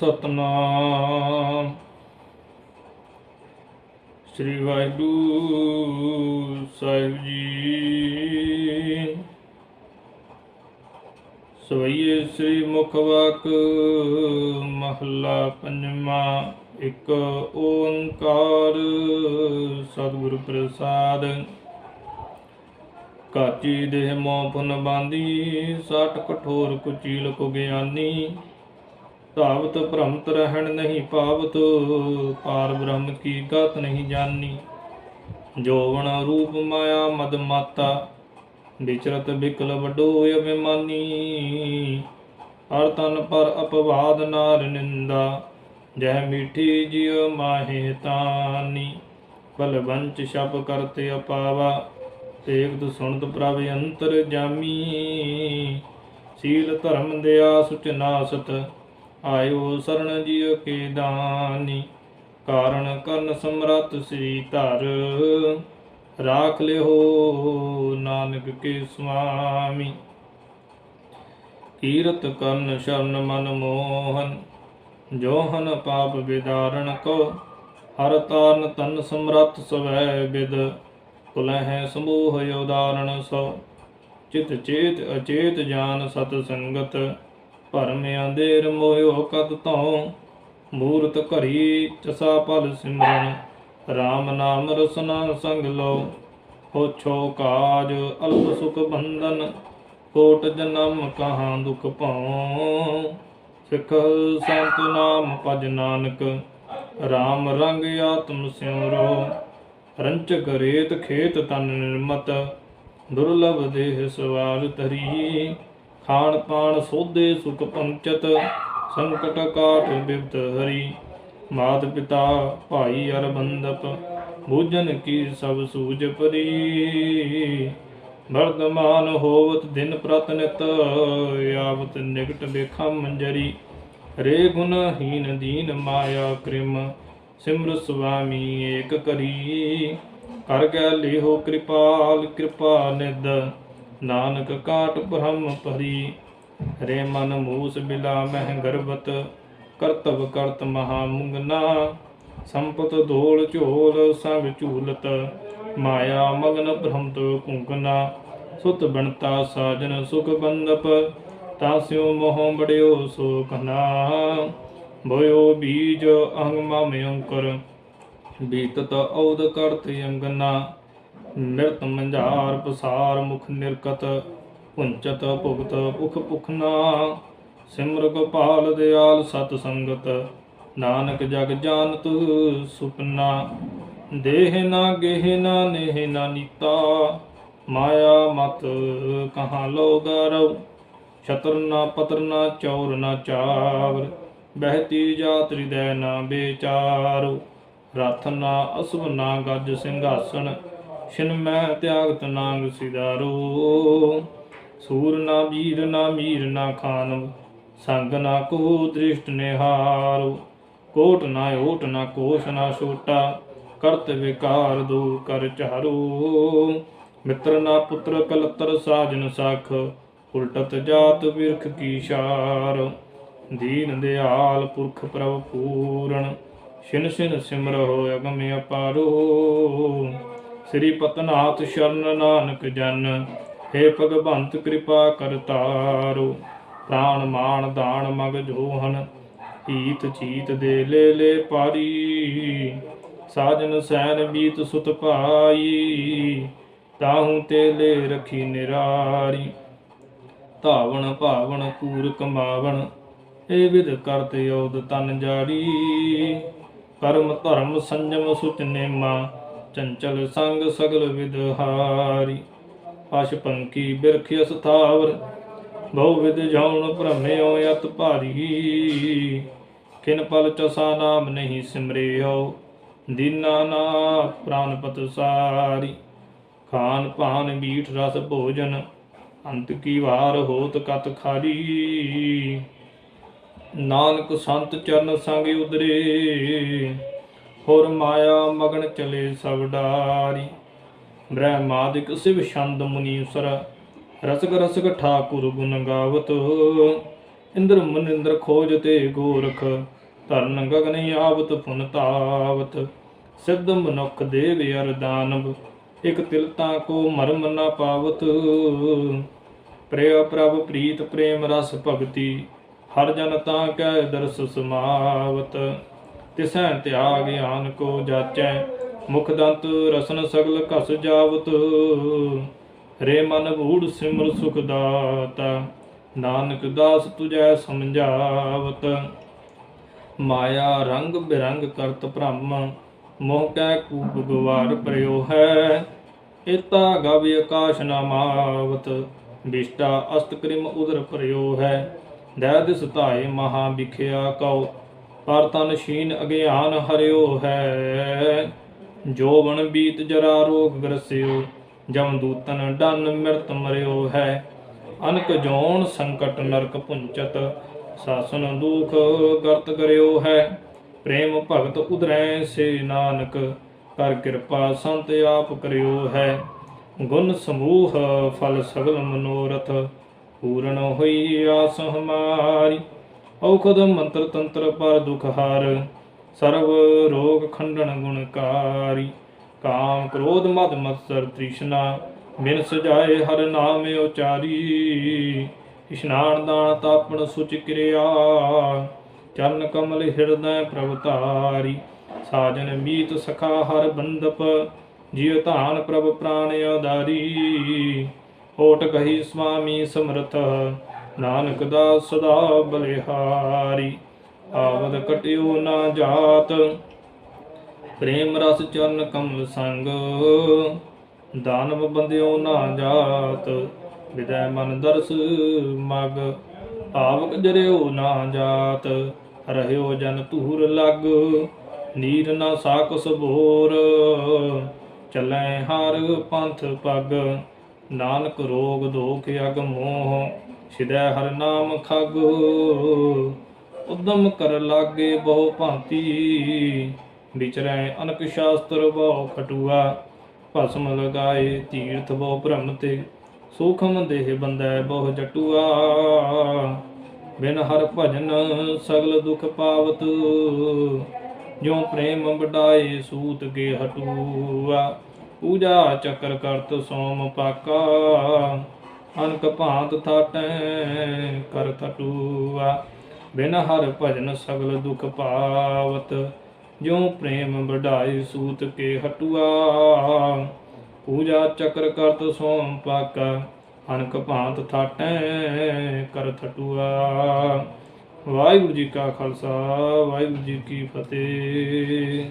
ਸਤਨਾਮ। ਸ੍ਰੀ ਵਾਹਿਗੁਰੂ ਸਾਹਿਬ ਜੀ। ਸਵਈਏ ਸ੍ਰੀ ਮੁਖਵਾਕ ਮਹੱਲਾ ਪੰਜਵਾਂ, ਇੱਕ ਓੰਕਾਰ, ਸਤਿਗੁਰ ਪ੍ਰਸਾਦ। ਕਾਚੀ ਦੇਹ ਮੋਹ ਪੁਨ ਬਾਂਦੀ ਸਾਟ ਕਠੋਰ ਕੁਚੀਲ ਕੋ ਗਿਆਨੀ ਧਾਵਤ ਭ੍ਰਮਤ ਰਹਿਣ ਨਹੀਂ ਪਾਵਤ, ਪਾਰ ਬ੍ਰਹਮ ਕੀ ਗਤ ਨਹੀਂ ਜਾਣੀ ਜੋਵਨ ਰੂਪ ਮਾਇਆ ਮਦ ਮਾਤਾ, ਵਿਚਰਤ ਬਿਕਲ ਵਡੋ ਅਭਿਮਾਨੀ। ਹਰ ਤਨ ਪਰ ਅਪਵਾਦ ਨਾਰ ਨਿੰਦਾ, ਜਹ ਮੀਠੀ ਜਿਉ ਮਾਹੇ ਤਾਨੀ। ਬਲ ਬੰਚ ਸ਼ਬ ਕਰਤੇ ਅਪਾਵਾ, ਤੇਗਤ ਸੁਣਤ ਪ੍ਰਭ ਅੰਤਰ ਜਾਮੀ। ਸੀਲ ਧਰਮ ਦਿਆ ਸੁਚ ਨਾਸਤ ਆਇਓ ਸਰਣ ਜੀਉ ਕੇ ਦਾਨੀ ਕਾਰਣ ਕਰਨ ਸਮਰਤ ਸ੍ਰੀ ਧਰ। ਰਾਖ ਲਿਓ ਨਾਨਕ ਕੇ ਸੁਆਮੀ ਕੀਰਤ ਕਰਨ ਸ਼ਰਨ ਮਨ ਮੋਹਨ। ਜੋਹਨ ਪਾਪ ਵਿਦਾਰਣ ਕੋ, ਹਰ ਤਾਰਨ ਤਨ ਸਮਰਤ ਸਵੈ ਬਿਦ। ਕੁਲਹਿ ਸਮੂਹ ਉਦਾਰਣ ਸੋ, ਚਿਤ ਚੇਤ ਅਚੇਤ ਜਾਨ ਸਤ ਸੰਗਤ। ਭਰਮ ਅੰਧੇਰ ਮੋਹਿਓ ਕਦ ਤਉ ਮੂਰਤ ਘਰੀ ਚਸਾ ਪਲ ਸਿਮਰਨ RAM ਨਾਮ ਰਸਨਾ ਸੰਗ ਲੋ ਹੋਛੋ ਕਾਜ ਅਲਪ ਸੁਖ ਬੰਧਨ, ਕੋਟ ਜਨਮ ਕਹਾਂ ਦੁਖ ਪਾਉ। ਸਿੱਖ ਸੰਤ ਨਾਮ ਭਜ ਨਾਨਕ RAM ਰੰਗ ਆਤਮ ਸਿਉਰੋ। ਰੰਚਕ ਰੇਤ ਖੇਤ ਤਨ ਨਿਰਮਤ, ਦੁਰਲਭ ਦੇਹ ਸਵਾਰ ਧਰੀ। ਖਾਣ ਪਾਣ ਸੋਧੇ ਸੁਖ ਪੰਚਤ, ਸੰਕਟ ਕਾਟ ਬਿਪਤ ਹਰੀ। ਮਾਤ ਪਿਤਾ ਭਾਈ ਅਰ ਬੰਦਪ ਬੂਝਨ ਕੀ ਸਭ ਸੂਝ ਪਰੀ। ਵਰਤਮਾਨ ਹੋਵਤ ਦਿਨ ਪ੍ਰਤ ਨਿਤ ਆਵਤ ਨਿਕਟ ਵੇਖਾ ਮੰਜਰੀ। ਰੇ ਗੁਣ ਹੀਨ ਦੀਨ ਮਾਇਆ ਕ੍ਰਿਮ, ਸਿਮਰ ਸੁਆਮੀ ਏਕ ਕਰੀ। ਕਰ ਗੈ ਲਿਹੋ ਕਿਰਪਾਲ, ਕਿਰਪਾ ਨਿਦ ਨਾਨਕ ਕਾਟ ਬ੍ਰਹਮ ਭਰੀ ਰੇ ਮਨ ਮੂਸ ਬਿਲਾ ਮਹਿ ਗਰਬਤ ਕਰਤਵ ਕਰਤ ਮਹਾ ਮੁਗਨਾ, ਸੰਪਤ ਧੋਲ ਝੋਲ ਸੰਗ ਝੂਲਤ, ਮਾਇਆ ਮਗਨ ਭ੍ਰਮਤ ਕੁੰਕਨਾ ਸੁਤ ਬਣਤਾ ਸਾਜਨ ਸੁਖ ਬੰਦਪ ਤਾਸਿਓ ਮੋਹ ਬੜਿਓ ਸੋ ਕਨਾ ਭਇਓ ਬੀਜ ਅਹੰਗ ਮਾਮੇ ਅੰਕਰ ਬੀਤਤ ਔਦ ਕਰਤ ਅੰਗਨਾ ਨਿਰਤ ਮੰਝਾਰ ਪਸਾਰ ਮੁਖ ਨਿਰਕਤ ਪੁੰਚਤ ਭੁਗਤ ਭੁਖ ਭੁਖਨਾ। ਸਿਮਰ ਗੋਪਾਲ ਦਿਆਲ ਸਤ ਸੰਗਤ, ਨਾਨਕ ਜਗ ਜਾਣਤ ਸੁਪਨਾ। ਦੇਹ ਨਾ ਗੇਹ ਨਾ ਨੇਹ ਨਾ ਨੀਤਾ, ਮਾਇਆ ਮਤ ਕਹਾਂ ਲੋ ਗਰਵ ਛਤਰ ਨਾ ਪਤਰ ਨਾ ਚੌਰ ਨਾ ਚਾਵਰ, ਬਹਿਤੀ ਜਾਤ ਹਿਰਦੈ ਨਾ ਬੇਚਾਰ। ਰਥ ਨਾ ਅਸਵ ਨਾ ਗੱਜ ਸਿੰਘਾਸਣ ਛਿਨ ਮੈਂ ਤਿਆਗਤ ਨਾਂਗ ਸਿਦਾਰੋ। ਸੂਰ ਨਾ ਵੀਰ ਨਾ ਮੀਰ ਨਾ ਖਾਨਵ ਸੰਗ ਨਾ ਕੋ ਦ੍ਰਿਸ਼ਟ ਨਿਹਾਰੋ। ਕੋਟ ਨਾ ਓਟ, ਨਾ ਕੋਸ਼ ਨਾ ਛੋਟਾ, ਕਰਤ ਵਿਕਾਰ ਦੂਰ ਕਰ ਚਾਰੋ ਮਿੱਤਰ ਨਾ ਪੁੱਤਰ, ਕਲਤਰ ਸਾਜਨ ਸਖ, ਉਲਟਤ ਜਾਤ ਵਿਰਖ ਕੀ ਸ਼ਾਰ ਦੀਨ ਦਿਆਲ ਪੁਰਖ ਪ੍ਰਭ ਪੂਰਨ ਛਿਨ ਛਿਨ ਸਿਮਰੋ ਅਗਮ ਅਪਾਰੋ ਸ੍ਰੀ ਪਤਨਾਥ ਸ਼ਰਨ ਨਾਨਕ ਜਨ हे ਭਗਵੰਤ ਕਿਰਪਾ ਕਰਤਾਰੋ ਪ੍ਰਾਣ ਮਾਨ ਦਾਨ ਮਗ ਜੋਹਨ, ਹੀਤ ਚੀਤ ਦੇ ਲੈ ਲੈ ਪਾਰੀ, ਸਾਜਨ ਸੈਨ ਬੀਤ ਸੁਤ ਭਾਈ, ਤਾਹੂ ਤੇ ਲੈ ਰਖੀ ਨਿਰਾਰੀ। ਧਾਵਣ ਭਾਵਣ ਕੂਰ ਕਮਾਵਣ ਇਹ ਵਿਦ ਕਰਤ ਯੋਦ ਤਨ ਜਾੜੀ ਕਰਮ ਧਰਮ ਸੰਜਮ ਸੁਚ ਨੇਮਾ ਚੰਚਲ ਸੰਗ ਸਗਲ ਵਿਦਹਾਰੀ ਪਸ਼ ਪੰਕੀ ਬਿਰਖ ਅਸਥਾਵਰ ਬਹੁ ਵਿਦ ਜਾਉਣ ਭ੍ਰਮਿਓ ਅਤ ਭਾਰੀ। ਕਿਨ ਪਲ ਚਸਾ ਨਾਮ ਨਹੀਂ ਸਿਮਰਿਓ, ਦੀਨਾ ਨਾ ਪ੍ਰਾਨਪਤ ਸਾਰੀ। ਖਾਨ ਪਾਨ ਮੀਠ ਰਸ ਭੋਜਨ, ਅੰਤ ਕੀ ਵਾਰ ਹੋਤ ਕਤ ਖਾਰੀ। ਨਾਨਕ ਸੰਤ ਚਰਨ ਸੰਗ ਉਦਰੇ ਹੋਰ ਮਾਇਆ ਮਗਨ ਚਲੇ ਸਭ ਡਾਰੀ। ਬ੍ਰਹਮਾਦਿਕ ਸਿਵ ਛੰਦ ਮੁਨੀਸਰ ਰਸਗ ਰਸਕ ਠਾਕੁਰ ਗੁਣ ਗਾਵਤ। ਇੰਦਰ ਮਨਿੰਦਰ ਖੋਜ ਤੇ ਗੋਰਖ। ਧਰਨ ਗਗਨ ਆਵਤ ਪੁਨ ਤਾਵਤ ਸਿੱਧ ਮਨੁਖ ਦੇਵ ਅਰ ਦਾਨਵ। ਇਕ ਤਿਲ ਤਾਂ ਕੋ ਮਰਮ ਨਾ ਪਾਵਤ। ਪ੍ਰਿਯ ਪ੍ਰਭ ਪ੍ਰੀਤ ਪ੍ਰੇਮ ਰਸ ਭਗਤੀ। ਹਰ ਜਨ ਤਾਂ ਕੈ ਦਰਸ ਸਮਾਵਤ। ਤਿਸੈ ਤਿਆਗ ਗਿਆਨ ਕੋ ਜਾਚੈ, ਮੁਖ ਦੰਤ ਰਸਨ ਸਗਲ ਕਸ ਜਾਵਤ। ਰੇ ਮਨ ਬੂੜ ਸਿਮਰ ਸੁਖ ਦਾਤਾ, ਨਾਨਕ ਦਾਸ ਤੁਜੈ ਸਮਝਾਵਤ। ਮਾਇਆ ਰੰਗ ਬਿਰੰਗ ਕਰਤ ਭ੍ਰਮ, ਮੋਹ ਕੈ ਕੂਪ ਗਵਾਰ ਪ੍ਰਯੋ ਹੈ ਏਤਾ ਗਵ ਆਕਾਸ਼ ਨਾਮਾਵਤ, ਬਿਸ਼ਟਾ ਅਸਤ ਕ੍ਰਿਮ ਉਦਰ ਪ੍ਰਯੋ ਹੈ ਦੈ ਦਿਸ ਧਾਏ ਮਹਾ ਵਿਖਿਆ ਕਉ ਪਰ ਤਨ ਸ਼ੀਨ ਅਗਿਆਨ ਹਰਿਓ ਹੈ। ਜੋਵਨ ਬੀਤ ਜਰਾ ਰੋਗ ਗਰਸਿਓ, ਜਮ ਦੂਤਨ ਡਨ ਮਿਰਤ ਮਰਿਓ ਹੈ। ਅਨਕ ਜੋਨ ਸੰਕਟ ਨਰਕ ਪੁੰਚਤ, ਸਾਸਨ ਦੁਖ ਕਰਤ ਕਰਿਓ ਹੈ। ਪ੍ਰੇਮ ਭਗਤ ਉਦਰੈ ਸੇ ਨਾਨਕ, ਕਰ ਕਿਰਪਾ ਸੰਤ ਆਪ ਕਰਿਓ ਹੈ। ਗੁਣ ਸਮੂਹ ਫਲ ਸਗਲ ਮਨੋਰਥ, ਪੂਰਨ ਹੋਈ ਆਸ ਹਮਾਰੀ। ਔਖਦ ਮੰਤਰ ਤੰਤਰ ਪਰ ਦੁਖ ਹਾਰ ਸਰਬ ਰੋਗ ਖੰਡਨ ਗੁਣਕਾਰੀ ਕਾਮ ਕ੍ਰੋਧ ਮਦ ਮਤਸਰ ਤ੍ਰਿਸ਼ਨਾ, ਬਿਨ ਸਜਾਏ ਹਰ ਨਾਮ ਉਚਾਰੀ। ਇਸ਼ਨਾਨ ਦਾਨ ਤਾਪਣ ਸੁਚ ਕਿਰਿਆ, ਚਰਨ ਕਮਲ ਹਿਰਦੈ ਪ੍ਰਭ ਧਾਰੀ। ਸਾਜਨ ਮੀਤ ਸਖਾ ਹਰ ਬੰਦਪ, ਜਿਉ ਧਾਨ ਪ੍ਰਭ ਪ੍ਰਾਨ ਆਧਾਰੀ। ਹੋਟ ਕਹੀ ਸੁਆਮੀ ਸਮਰਥ ਨਾਨਕ ਦਾ ਸਦਾ ਬਲਿਹਾਰੀ, ਆਵਦ ਕਟਿਓ ਨਾ ਜਾਤ। ਪ੍ਰੇਮ ਰਸ ਚਰਨ ਕਮਲ ਸੰਗ, ਦਾਨਵ ਬੰਦਿਓ ਨਾ ਜਾਤ। ਵਿਦੈ ਮਨ ਦਰਸ ਮਗ, ਆਵਕ ਜਰਿਓ ਨਾ ਜਾਤ। ਰਹਿਓ ਜਨ ਧੂਰ ਲਗ, ਨੀਰ ਨਾ ਸਾਕਸ ਭੋਰ ਚੱਲੈ ਹਰ ਪੰਥ ਪਗ, ਨਾਨਕ ਰੋਗ ਦੋਖ ਅਗ ਮੋਹ। ਸਿਦੈ ਹਰ ਨਾਮ ਖਗ। ਉਦਮ ਕਰ ਲਾਗੇ ਬਹੁ ਭਾਂਤੀ। ਵਿਚਰੈ ਅਨਕ ਸ਼ਾਸਤਰ ਬਹੁ ਖਟੂਆ। ਭਸਮ ਲਗਾਏ ਤੀਰਥ ਬਹੁ ਭ੍ਰਮ ਤੇ। ਸੂਖਮ ਦੇਹ ਬੰਦੈ ਬਹੁ ਜਟੂਆ। ਬਿਨ ਹਰ ਭਜਨ ਸਗਲ ਦੁਖ ਪਾਵਤ। ਜਿਉ ਪ੍ਰੇਮ ਵਡਾਏ ਸੂਤ ਕੇ ਹਟੂਆ। ਪੂਜਾ ਚੱਕਰ ਕਰਤ ਸੋਮ ਪਾਕਾ। ਅਨਕ ਭਾਂਤ ਥਾਟੈ, ਕਰ ਥਟੂਆ। ਬਿਨ ਹਰ ਭਜਨ ਸਗਲ ਦੁਖ ਪਾਵਤ, ਜਿਉ ਪ੍ਰੇਮ ਵਡਾਏ ਸੂਤ ਕੇ ਹਟੂਆ। ਪੂਜਾ ਚੱਕਰ ਕਰਤ ਸੋਮ ਪਾਕਾ, ਅਨਕ ਭਾਂਤ ਥਾਟੈ, ਕਰ ਥਟੂਆ। ਵਾਹਿਗੁਰੂ ਜੀ ਕਾ ਖਾਲਸਾ, ਵਾਹਿਗੁਰੂ ਜੀ ਕੀ ਫਤਿਹ।